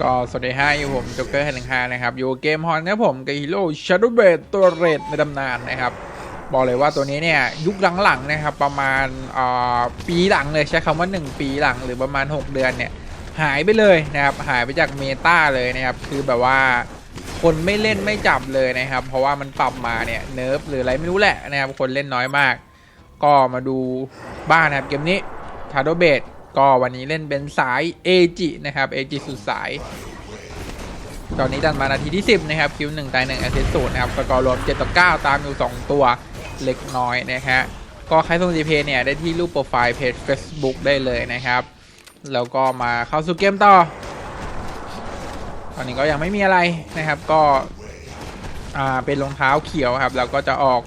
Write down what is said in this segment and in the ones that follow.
ก็สวัสดีฮะอยู่ผมจ็อกเกอร์แห่งฮานะครับ อยู่เกมฮอนนะผมกับฮีโร่ชาร์ดเบดตัวเรดในตำนานนะครับ บอกเลยว่าตัวนี้เนี่ย ยุคหลังๆนะครับ ประมาณอ่าปีหลังเลยใช้คำว่า 1 ปีหลังหรือประมาณ 6 เดือนเนี่ย หายไปเลยนะครับ หายไปจากเมตาเลยนะครับ คือแบบว่าคนไม่เล่นไม่จับเลยนะครับ เพราะว่ามันปรับมาเนี่ยเนิร์ฟหรืออะไรไม่รู้แหละนะครับ คนเล่นน้อยมาก ก็มาดูบ้านนะครับเกมนี้ชาร์ดเบด ก็วันนี้เล่นเป็นสายเอจินะครับเอจิสุดสาย ตอนนี้ดันมานาทีที่ 10 นะครับ คิว1ตาย1แอสซิสต์ศูนย์นะครับ สกอร์รวม7ต่อ9ตามอยู่ 2 ตัวเล็กน้อยนะฮะก็ใครส่ง GP เนี่ย ได้ที่รูปโปรไฟล์เพจ Facebook ได้เลยนะครับ แล้วก็มาเข้าสู่เกมต่อ ตอนนี้ก็ยังไม่มีอะไรนะครับ ก็ อ่า เป็นรองเท้าเขียวครับ แล้วก็จะออก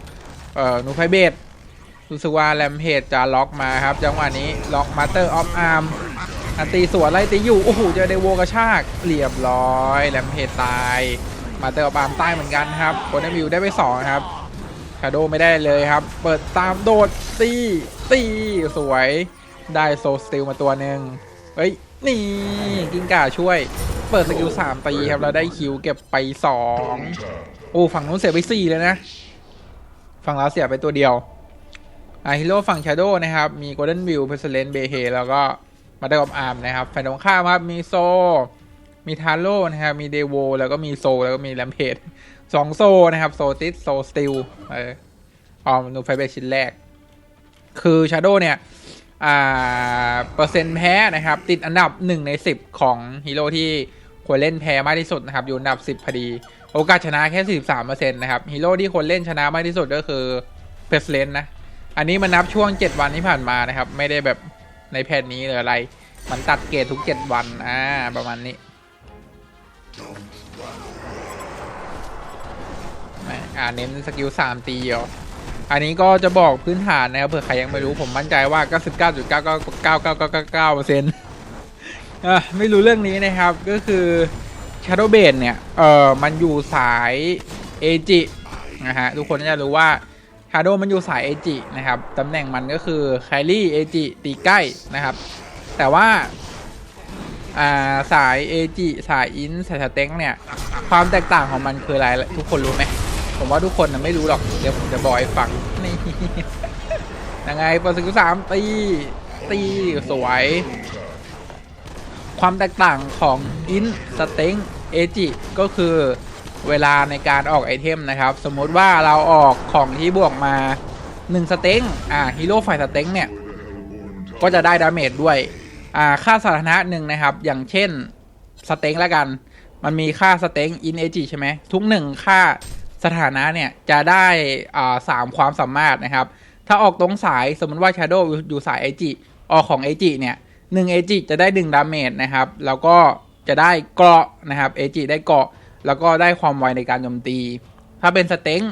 เอ่อนูไฟเบส รู้สึกว่าแรมเพจจะล็อกมาครับ จังหวะนี้ล็อกมาสเตอร์ออฟอาร์มอันตีสวนไล่ตีอยู่ โอ้โห เจอเดโวกระชากเรียบร้อยแลมเพจตายมาเตอร์ปาล์มใต้เหมือนกันครับโคเนวิวได้ไปสองครับคาโดไม่ได้เลยครับ เปิดตามโดดตีตีสวยได้โซสติลมาตัวหนึ่งเฮ้ย นี่กิ้งก่าช่วย เปิดสกิลสามตีครับแล้วได้คิวเก็บไปสองโอ้ฝั่งนู้นเสียไปสี่เลยนะ ฝั่งเราเสียไปตัวเดียว ฮิโร่ฝั่งชาโดนะครับ มีโกลเด้นวิวเพ s เลนเบเฮแล้วก็มาด้กับอาร์มนะครับฝ่ายตรงข้ามครับ มีโซ มีทาโร่นะครับ มีเดโวแล้วก็มีโซ แล้วก็มีแลมเพจสองโซนะครับ โซติสโซสติลเออออมนูไฟเบชิ้นแรก คือชาโดเนี่ยอ่าเปอร์เซ็นต์แพ้นะครับ ติดอันดับ 1 ใน 10 ของฮีโร่ที่ควรเล่นแพ้มากที่สุดนะครับ อยู่อันดับ 10พอดี โอกาสชนะแค่ 43%นะครับฮีโร่ที่ควรเล่นชนะมากที่สุดก็คือเพสเลนนะ อันนี้มันนับช่วง 7 วันที่ผ่านมานะครับ ไม่ได้แบบในแพทนี้หรืออะไร มันตัดเกรดทุก 7 วัน อ่า ประมาณนี้แหม่อ่าเน้นสกิล3ตีเดียว อันนี้ก็จะบอกพื้นฐานนะครับเผื่อใครยังไม่รู้ผมมั่นใจว่า 99.99999%อะไม่รู้เรื่องนี้นะครับก็คือ Shadow b a s เนี่ย เออมันอยู่สายเอจินะฮะ ทุกคนน่าจะรู้ว่า ฮาโดมันอยู่สายเอจินะครับตำแหน่งมันก็คือแครี่เอจิตีใกล้นะครับ แต่ว่าสายเอจิสายอินสายสเต็งเนี่ย ความแตกต่างของมันคืออะไรทุกคนรู้ไหมผมว่าทุกคนไม่รู้หรอก เดี๋ยวผมจะบอกให้ฟังนี่ยังไงเปอร์เซ็นต์สามตี ตีสวย ความแตกต่างของอินสเต็งเอจิก็คือ เวลาในการออกไอเทมนะครับ สมมุติว่าเราออกของที่บวกมา 1 สเต็งอ่าฮีโร่ฝ่ายสเต็งเนี่ย ก็จะได้ดาเมจด้วย อ่าค่าสถานะหนึ่งนะครับ อย่างเช่นสเต็งแล้วกัน มันมีค่าสเต็งอินเอจิใช่ไหมทุกหนึ่งค่าสถานะเนี่ยจะได้อ่าสามความสามารถนะครับ ถ้าออกตรงสายสมมติว่า Shadow อยู่สายเอจิออกของเอจิเนี่ยหนึ่งเอจิจะได้หนึ่งดาเมจนะครับ แล้วก็จะได้เกราะนะครับเอจิได้เกราะ แล้วก็ได้ความไวในการโจมตี ถ้าเป็นสเต็ง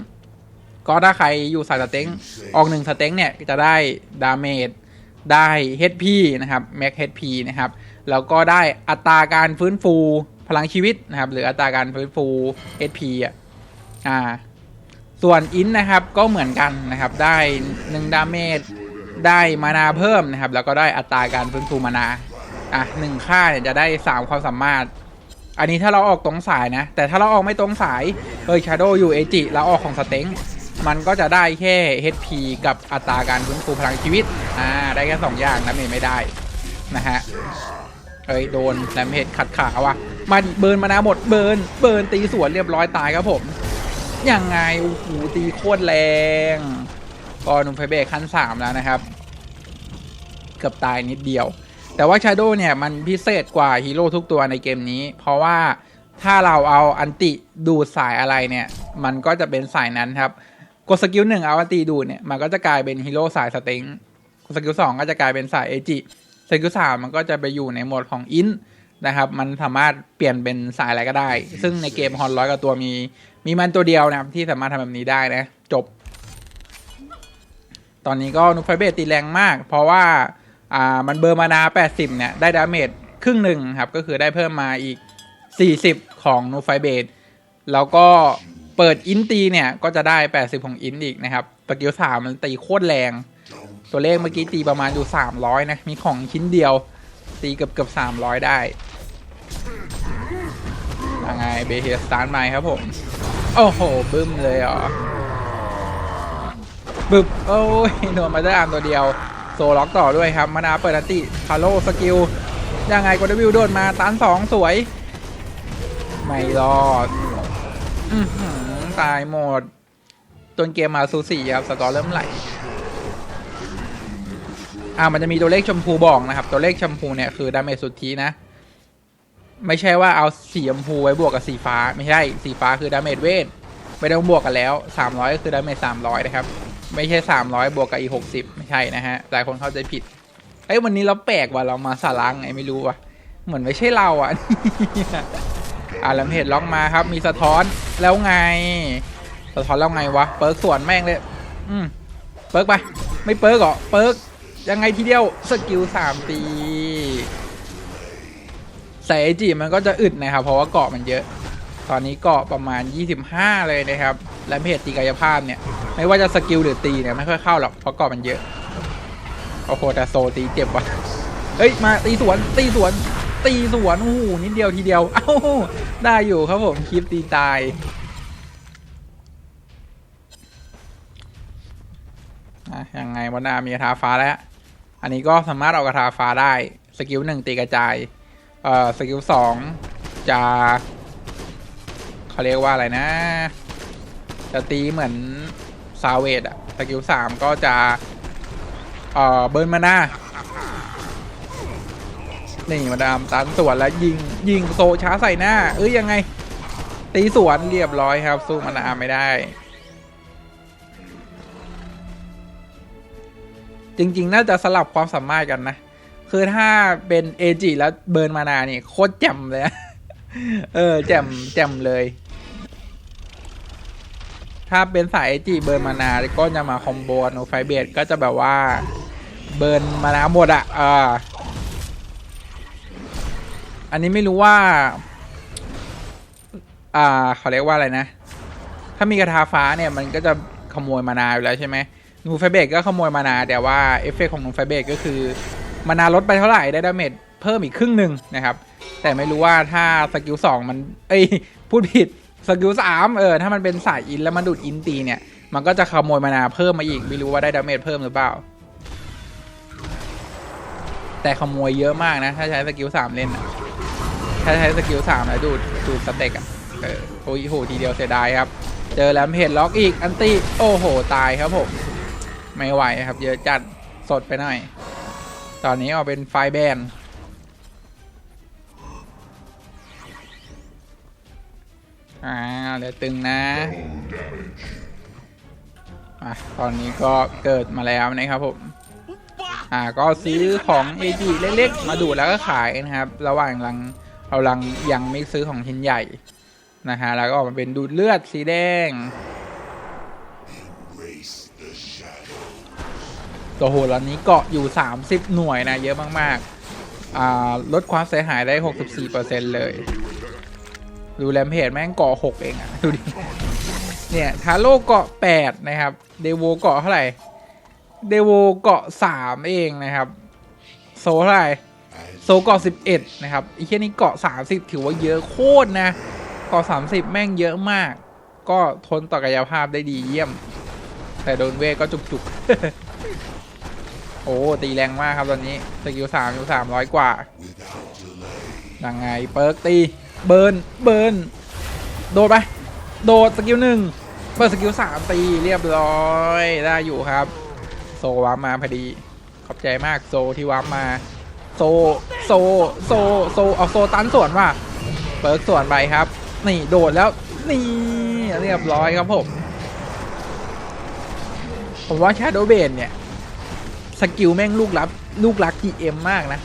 ก็ถ้าใครอยู่สายสเต็งออกหนึ่งสเต็งเนี่ยจะได้ดาเมจได้ HP นะครับ Max HP นะครับ แล้วก็ได้อัตราการฟื้นฟูพลังชีวิตนะครับ หรืออัตราการฟื้นฟู HP อะอ่า ส่วนอินนะครับก็เหมือนกันนะครับ ได้1ดาเมจได้มานาเพิ่มนะครับ แล้วก็ได้อัตราการฟื้นฟูมานาอะหนึ่งค่าเนี่ยจะได้ 3 ความสามารถ อันนี้ถ้าเราออกตรงสายนะ แต่ถ้าเราออกไม่ตรงสายเออชาโดอยู่เอจิแล้วออกของสเต็งมันก็จะได้แค่ HP กับอัตราการฟื้นฟูพลังชีวิต อ่า ได้แค่สองอย่างนะเมย์ไม่ได้ นะฮะ เอ้ย โดนแลมเพจขัดขาว่ะมาดิเบิร์นมานาหมด เบิร์น เบิร์นตีสวนเรียบร้อยตายครับผม ยังไง โอ้โห ตีโคตรแรง ก็นุ่มไฟเบรขั้นสามแล้วนะครับ เกือบตายนิดเดียว แต่ว่า Shadow เนี่ย มันพิเศษกว่าฮีโร่ทุกตัวในเกมนี้ เพราะว่าถ้าเราเอาอันติดูดสายอะไรเนี่ย มันก็จะเป็นสายนั้นครับ กดสกิลหนึ่งเอาอันติดูดเนี่ย มันก็จะกลายเป็นฮีโร่สายสเต็งกดสกิลสองก็จะกลายเป็นสายเอจิสกิลสามมันก็จะไปอยู่ในโหมดของอินนะครับ มันสามารถเปลี่ยนเป็นสายอะไรก็ได้ ซึ่งในเกมฮอนร้อยกับตัวมี มีมันตัวเดียวนะครับที่สามารถทำแบบนี้ได้นะ จบ ตอนนี้ก็นุกไฟเบตตีแรงมาก เพราะว่า อ่ามันเบอร์มานา 80 เนี่ย ได้ดาเมจครึ่งหนึ่งครับ ก็คือได้เพิ่มมาอีก 40 ของโนไฟเบตแล้วก็เปิดอินตีเนี่ย ก็จะได้ 80 ของอินอีกนะครับตะกียวสามมันตีโคตรแรง ตัวเลขเมื่อกี้ตีประมาณอยู่ 300 นะ มีของชิ้นเดียว ตีเกือบเกือบ300 ได้ยังไงเบเฮสตาร์ทใหม่ครับผม โอ้โห บึ้มเลยเหรอบึบโอ้ยโดนมาได้อามตัวเดียว โซล็อกต่อด้วยครับมานาเปิดอันติคาโลสกิลยังไงกดวิวโดนมาตันสองสวย ไม่รอดตายหมดจนเกมมาสูสี่ครับสกอร์เริ่มไหลอ่ามันจะมีตัวเลขชมพูบอกนะครับ ตัวเลขชมพูเนี่ยคือดาเมจสุทธินะ ไม่ใช่ว่าเอาสีชมพูไว้บวกกับสีฟ้า ไม่ใช่สีฟ้าคือดาเมจเวทไม่ต้องบวกกันแล้ว 300ก็คือดาเมจ300 นะครับ ไม่ใช่ 300 บวกกับอีก 60 ไม่ใช่นะฮะ หลายคนเข้าใจผิด เอ้ยวันนี้เราแปลกว่าเรามาสารังไงไม่รู้ว่ะ เหมือนไม่ใช่เราอะอ่าแล้วเพจล็อกมาครับ มีสะท้อนแล้วไง สะท้อนแล้วไงวะ เปิร์กสวนแม่งเลย อืม เปิร์กไป ไม่เปิร์กเหรอ เปิร์กยังไงทีเดียว สกิลสามตีใส่ไอจีมันก็จะอึดนะครับ เพราะว่าเกาะมันเยอะ ตอนนี้กาะประมาณ 25 เลยนะครับ และเพจตีกายภาพเนี่ย ไม่ว่าจะสกิลหรือตีเนี่ยไม่ค่อยเข้าหรอกเพราะเกาะมันเยอะ โอ้โหแต่โซตีเจ็บว่ะเฮ้ยมาตีสวนตีสวน ตีสวนโอ้โหนิดเดียวทีเดียว เอ้าได้อยู่ครับผมคลิปตีตายยังไงวันนามีกระทาฟ้าแล้ว อันนี้ก็สามารถเอากระทาฟ้าได้ สกิลหนึ่งตีกระจาย เอ่อ สกิลสองจะ เขาเรียกว่าอะไรนะ จะตีเหมือนซาเวดอะสกิลสามก็จะ เอ่อ เบิร์นมาหน้านี่มาดามตันสวนแล้วยิงยิงโซช้าใส่หน้า เอ้ยยังไง ตีสวนเรียบร้อยครับ สู้มานามไม่ได้ จริง ๆ น่าจะสลับความสามารถกันนะ คือถ้าเป็นเอจิแล้วเบิร์นมานานี่โคตรแจ่มเลย เออ แจ่มแจ่มเลย ถ้าเป็นสายเอจิเบิร์นมานาก็จะมาคอมโบโนไฟเบดก็จะแบบว่า เบิร์นมานาหมดอะอ่าอันนี้ไม่รู้ว่า อ่าเขาเรียกว่าอะไรนะ ถ้ามีกระทาฟ้าเนี่ยมันก็จะขโมยมานาอยู่แล้วใช่ไหมนูไฟเบกก็ขโมยมานาแต่ว่าเอฟเฟกของนูไฟเบกก็คือมานาลดไปเท่าไหร่ได้ดาเมจเพิ่มอีกครึ่งหนึ่งนะครับ แต่ไม่รู้ว่าถ้าสกิลสองมัน เอ้ยพูดผิด สกิลสามเออถ้ามันเป็นสายอินแล้วมันดูดอินตีเนี่ย มันก็จะขโมยมานาเพิ่มมาอีก ไม่รู้ว่าได้ดาเมจเพิ่มหรือเปล่า แต่ขโมยเยอะมากนะ ถ้าใช้สกิลสามเล่นอะถ้าใช้สกิลสามแล้วดูดดูดสเต็กอะเออโอ้ยโหทีเดียวเสียดายครับ เจอแลมเพจล็อกอีกอันตี้โอ้โหตายครับผมไม่ไหวครับ เยอะจัดสดไปหน่อย ตอนนี้ออกเป็นไฟแบน อ่าเดี๋ยวตึงนะอะตอนนี้ก็เกิดมาแล้วนะครับผมอ่าก็ซื้อของ AG เล็กๆ มาดูดแล้วก็ขายนะครับ ระหว่างลังเราลังยังไม่ซื้อของชิ้นใหญ่นะฮะแล้วก็ออกมาเป็นดูดเลือดสีแดงโอ้โหตอนนี้เกาะอยู่ 30 หน่วยนะ เยอะมากๆอ่าลดความเสียหายได้ 64%เลย ดูแรมเพจแม่งเกาะ6เองอะดูดิ เนี่ยทาโร่เกาะ8นะครับ เดโวเกาะเท่าไหร่ เดโวเกาะ3เองนะครับ โซเท่าไหร่โซเกาะ11นะครับไอ้แค่นี้เกาะ30ถือว่าเยอะโคตรนะ เกาะ30แม่งเยอะมาก ก็ทนต่อกายภาพได้ดีเยี่ยม แต่โดนเวก็จุกๆ โอ้ ตีแรงมากครับตอนนี้ สกิลสามสามร้อยกว่ายังไงเปิร์กตี เบิร์นเบิร์นโดดไปโดดสกิลหนึ่งเปิดสกิลสามตีเรียบร้อยได้อยู่ครับ โซวาร์มาพอดี ขอบใจมากโซที่วาร์มา โซโซโซโซเอาโซตันสวนว่ะเปิร์กสวนไปครับ นี่โดดแล้วนี่เรียบร้อยครับผมผมว่า Shadow b a n เนี่ย สกิลแม่งลูกรับลูกรัก GM มากนะ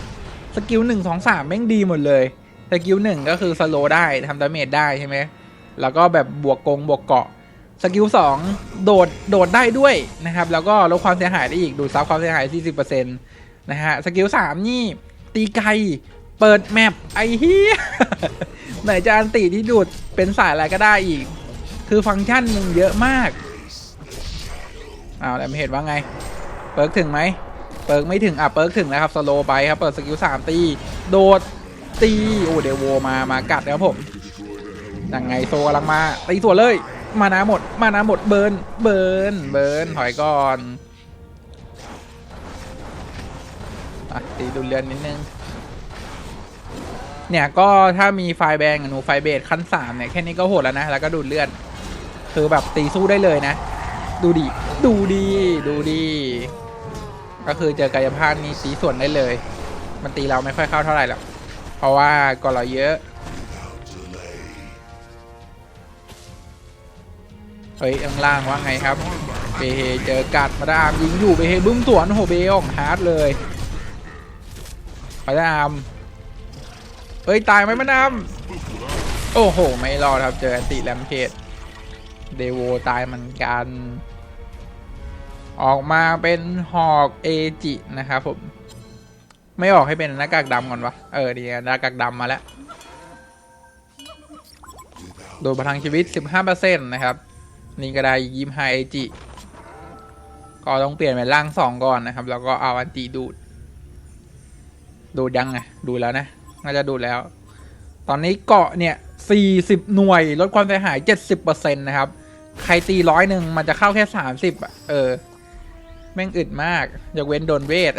สกิลหนึ่งสองสามแม่งดีหมดเลย สกิลหนึ่งก็คือสโลได้ทำดาเมจได้ใช่ไหมแล้วก็แบบบวกกงบวกเกาะสกิลสองโดดโดดได้ด้วยนะครับ แล้วก็ลดความเสียหายได้อีกดูดซับความเสียหาย 40%นะฮะสกิลสามนี่ตีไกลเปิดแมปไอ้เฮียไหนจะอันติที่ดูดเป็นสายอะไรก็ได้อีก คือฟังก์ชันมึงเยอะมากอ้าวแล้วไม่เห็นว่าไง เปิร์กถึงไหมเปิร์กไม่ถึงอะเปิร์กถึงแล้วครับสโลไปครับเปิดสกิลสามตีโดด ตีโอ้เดวโวมามากัดนะครับผมยังไงโซกำลังมาตีสวนเลย มานาหมด มานาหมดเบิร์นเบิร์นเบิร์นถอยก่อนอตีดูเรือนนิดนึง เนี่ยก็ถ้ามีไฟแบงกับหนูไฟเบสขั้นสามเนี่ยแค่นี้ก็โหดแล้วนะ แล้วก็ดูดเลือดคือแบบตีสู้ได้เลยนะ ดูดี ดูดี ดูดี ก็คือเจอกายภาพนี่ตีส่วนได้เลย มันตีเราไม่ค่อยเข้าเท่าไหร่หรอก เพราะว่าก่อนเราเยอะเฮ้ยข้างล่างว่าไงครับเบเฮเจอกัดมาดามยิงอยู่เบเฮบึ้มสวนโหเบออกฮาร์ดเลยมาดามเฮ้ยตายไหมมาดามโอ้โห ไม่รอดครับเจอติแลมเพจเดโวตายเหมือนกัน ออกมาเป็นหอกเอจินะครับผม ไม่ออกให้เป็นหน้ากากดำก่อนวะ เออดีหน้ากากดำมาแล้ว โดยพลังชีวิต 15%นะครับ นี่ก็ได้ยิมไฮเอจิ ก็ต้องเปลี่ยนเป็นร่างสองก่อนนะครับ แล้วก็เอาอันติดูด ดูดยังไงดูแล้วนะ น่าจะดูดแล้ว ตอนนี้เกาะเนี่ย 40 หน่วย ลดความเสียหาย 70%นะครับ ใครตีร้อยหนึ่งมันจะเข้าแค่ 30อะ เออ แม่งอึดมาก ยกเว้นโดนเวท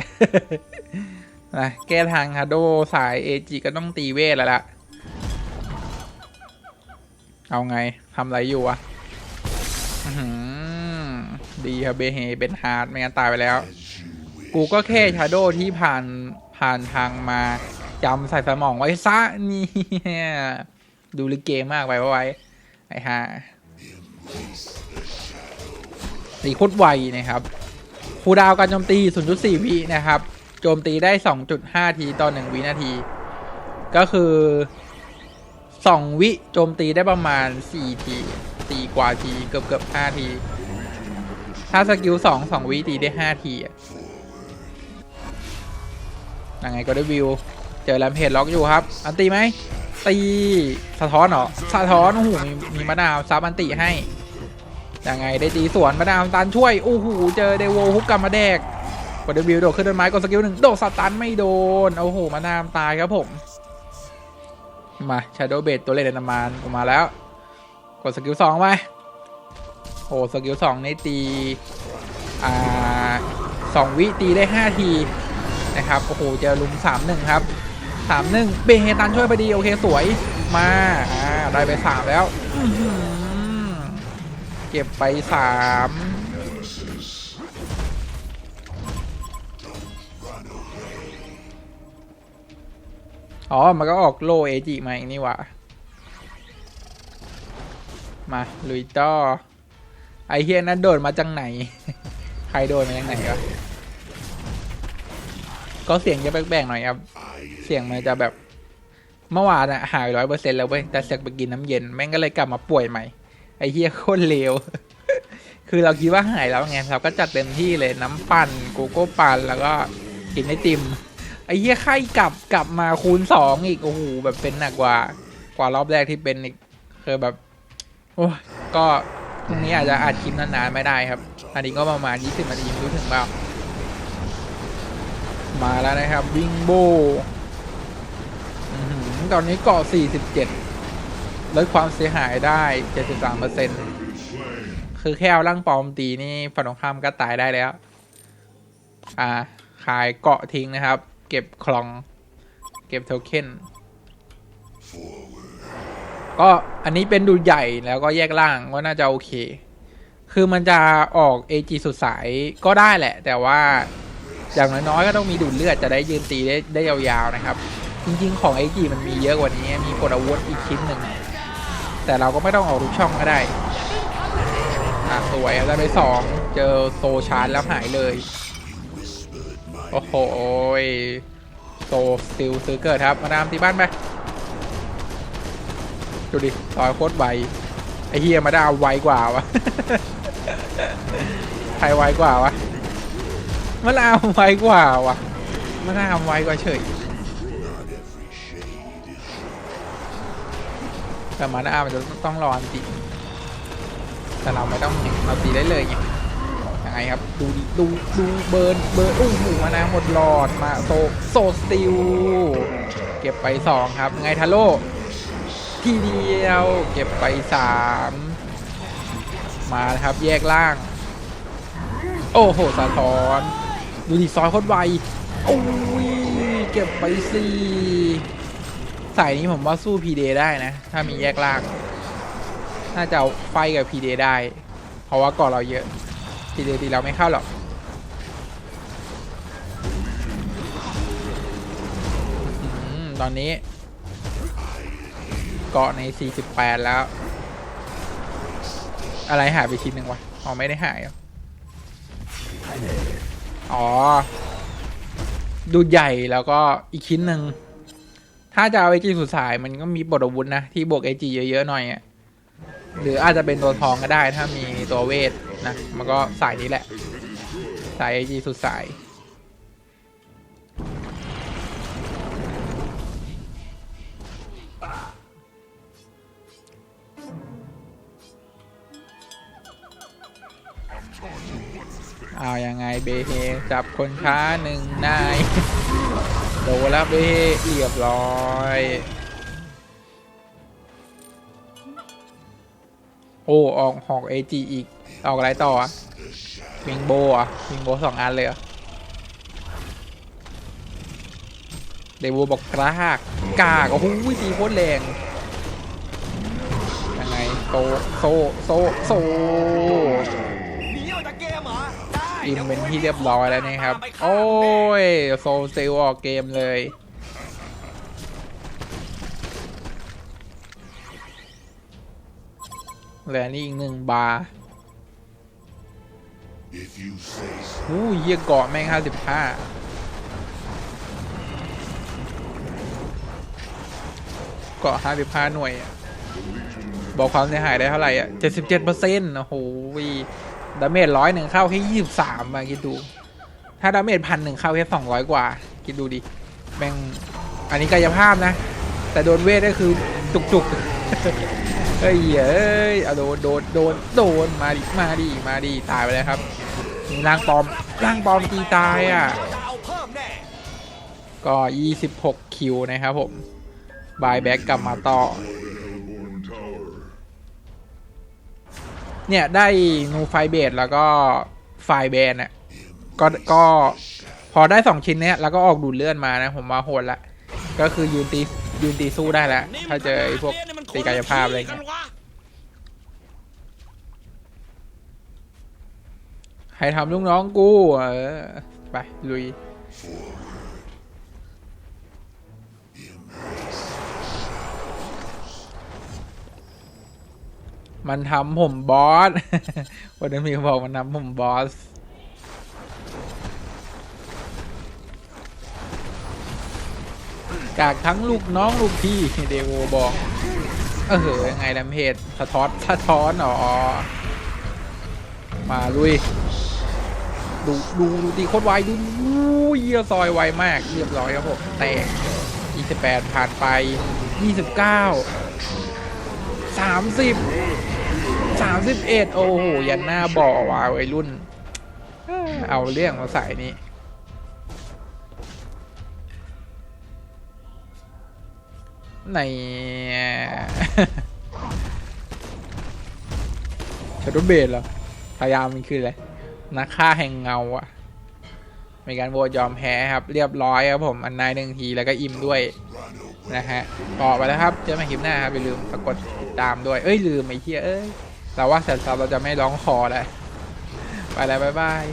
นะแก้ทางฮาโดสายเอจิก็ต้องตีเวทแล้วล่ะ เอาไงทำอะไรอยู่อะดีครับเบเฮเป็นฮาร์ดไม่งั้นตายไปแล้ว กูก็แค่ชาโดที่ผ่านผ่านทางมาจำใส่สมองไว้ซะนี่ดูลิเกมากไปวาไว้ ไอ้ห่าตีโคตรไวนะครับคูดาวการโจมตี 0.4วินะครับ โจมตีได้2.5ทีต่อ1วินาที ก็คือ2วิโจมตีได้ประมาณ4ที4กว่าทีเกือบเกือบ5ที ถ้าสกิล2 2วิตีได้5ทีอะยังไงก็ได้วิว เจอแรมเพจล็อกอยู่ครับ อันตีไหมตีสะท้อนเหรอสะท้อนโอ้โหมีมีมะนาวซับอันติให้ยังไงได้ตีสวนมะนาวตันช่วยโอ้โหเจอเดโวฮุกกลับมาแดก ดวิวโดดขึ้นต้นไม้กดสกิลหนึ่งโดดสตันไม่โดนโอ้โหมานามตายครับผมมาชาโดเบดตัวเล่นนามานออกมาแล้ว กดสกิลสองไปโอ้สกิลสองนี่ตีอ่าสองวิตีได้ห้าทีนะครับโอ้โหเจอลุมสามหนึ่งครับสามหนึ่งเบเฮตันช่วยพอดีโอเคสวยมาอ่าได้ไปสามแล้วเก็บไปสาม อ๋อ มันก็ออกโลเอจิมาอีกนี่ว่ามาลุยต่อไอเฮียนั้นโดดมาจากไหน ใครโดดมาจากไหนวะก็เสียงจะแปลกๆหน่อยครับ เสียงมันจะแบบเมื่อวานอะหายร้อยเปอร์เซ็นต์แล้วเว้ยแต่เสกไปกินน้ำเย็นแม่งก็เลยกลับมาป่วยใหม่ ไอเฮียโคตรเลวคือเราคิดว่าหายแล้วไงเราก็จัดเต็มที่เลยน้ำปั่นโกโก้ปั่นแล้วก็กินไอติม อ้เหี้ยไข้กลับกลับมาคูณสองอีกโอ้โหแบบเป็นหนักกว่ากว่ารอบแรกที่เป็นอีกคือแบบโอ้ก็พรุ่งนี้อาจจะอัดคลิปนานๆไม่ได้ครับ อันนี้ก็ประมาณ 20นาทีม่รู้ถึงเปล่ามาแล้วนะครับวิงโบตอนนี้เกาะ 47 ลดความเสียหายได้ 73%คือแค่เอาร่างปลอมตีนี่ฝั่งตรงข้ามก็ตายได้แล้ว อ่า ขายเกาะทิ้งนะครับ เก็บคลอง เก็บโทเค็นก็อันนี้เป็นดูใหญ่แล้วก็แยกล่างก็น่าจะโอเค คือมันจะออก AG สุดสายก็ได้แหละ แต่ว่าอย่างน้อยๆก็ต้องมีดูดเลือดจะได้ยืนตีได้ได้ยาวๆนะครับ จริง ๆ ของ AG มันมีเยอะกว่านี้ มีกดอาวุธอีกชิ้นหนึ่ง แต่เราก็ไม่ต้องออกทุกช่องก็ได้อะสวยได้ไปสองเจอโซชาร์จแล้วหายเลย โอ้โหโซสติลซื้อเกิดครับ มาดามตีบ้านไปดูดิต่อยโคตรไวไอเฮียมาดาไวกว่าวะใครไวกว่าวะมาดาไวกว่าวะมาดาไวกว่าเฉยแต่มาดามมันจะต้องรออันติแต่เราไม่ต้องเราตีได้เลยไง ยังไงครับ ดูดูดูเบิร์นเบิร์นอู้งหูมานะหมดหลอดมาโซโซสติลเก็บไปสองครับ ไงทาโร่ทีเดียวเก็บไปสามมาครับแยกล่าง โอ้โหสะท้อน ดูดิซอยโคตรไวโอ้ยเก็บไปสี่สายนี้ผมว่าสู้พีเดได้นะ ถ้ามีแยกล่าง น่าจะไฟกับพีเดได้ เพราะว่าก่อนเราเยอะ พีเดตีเราไม่เข้าหรอกอตอนนี้ เกาะใน 48 แล้ว อะไรหายไปชิ้นหนึ่งวะ อ๋อ ไม่ได้หายออ๋อ ดูใหญ่แล้วก็อีกชิ้นหนึ่ง ถ้าจะเอาไอจีสุดสายมันก็มีบทอาวุธนะ ที่บวกไอจีเยอะ ๆ หน่อยอะหรืออาจจะเป็นตัวทองก็ได้ถ้ามีตัวเวท นะ มันก็สายนี้แหละ สายไอจีสุดสาย เอายังไงเบเฮจับคนค้าหนึ่งนาย โดนแล้วเบเฮเรียบร้อยโอ้ ออกหอกเอจีอีก ออกอะไรต่อวิงโบอะวิงโบสองอันเลยเดวูบอกกระหากกากโอ้โหสีโคตรแรงยังไงโตโซโซโซอินเป็นที่เรียบร้อยแล้วนะครับ โอ้ยโซเซลออกเกมเลยและนี่อีกหนึ่งบาร์ อู้ยเยี่ยเกาะแม่งห้าสิบห้าเกาะห้าสิบห้าหน่วย บอกความเสียหายได้เท่าไหร่อะเจ็ดสิบเจ็ดเปอร์เซ็นต์โอ้โหดาเมจร้อยหนึ่งเข้าแค่ยี่สิบสามมาคิดดู ถ้าดาเมจพันหนึ่งเข้าแค่สองร้อยกว่า คิดดูดิ แม่ง อันนี้กายภาพนะ แต่โดนเวทก็คือจุกจุกๆเฮ้ยเอ้ยเอาโดน โดน โดน โดน มาดิ มาดิ มาดิ ตายไปเลยครับ ร่างปลอมร่างปลอมตีตายอะจะก็ 26 คิว นะครับผมบายแบ็กกลับมาต่อ เนี่ย ได้นูไฟเบดแล้วก็ไฟแบนอะก็ก็พอได้สองชิ้นเนี้ยแล้วก็ออกดูดเลื่อนมานะ ผมว่าโหดละ ก็คือยืนตียืนตีสู้ได้แล้ว ถ้าเจอไอ้พวกตีกายภาพอะไรเงี้ย ให้ทำลูกน้องกูเออไปลุยมันทำผมบอสวันนี้มีบอกมันทำผมบอส กากทั้งลูกน้องลูกพี่เดโวบอก เออยังไงดำเพจสะท้อนสะท้อนอ๋อ มาลุย ดูดูดูตีโคตรไวดูอู้ยเยี่ยซอยไวมาก เรียบร้อยครับผมแตก28ผ่านไป 29 30 31 โอ้โห ยันหน้าบ่อว่ะวัยรุ่น เอาเรื่องมาใส่นี้ในชาร์ดเบดเหรอพยายามมันคืออะไร นักฆ่าแห่งเงาอะมีการโหวตยอมแพ้ครับ เรียบร้อยครับผมอันนายหนึ่งทีแล้วก็อิ่มด้วยนะฮะต่อไปแล้วครับเจอมาคลิปหน้าครับอย่าลืมกดติดตามด้วย เอ้ยลืมไอ้เหี้ยเอ้ยแต่ว่าแซนซับเราจะไม่ร้องคอแล้วไปแล้วบ๊ายบาย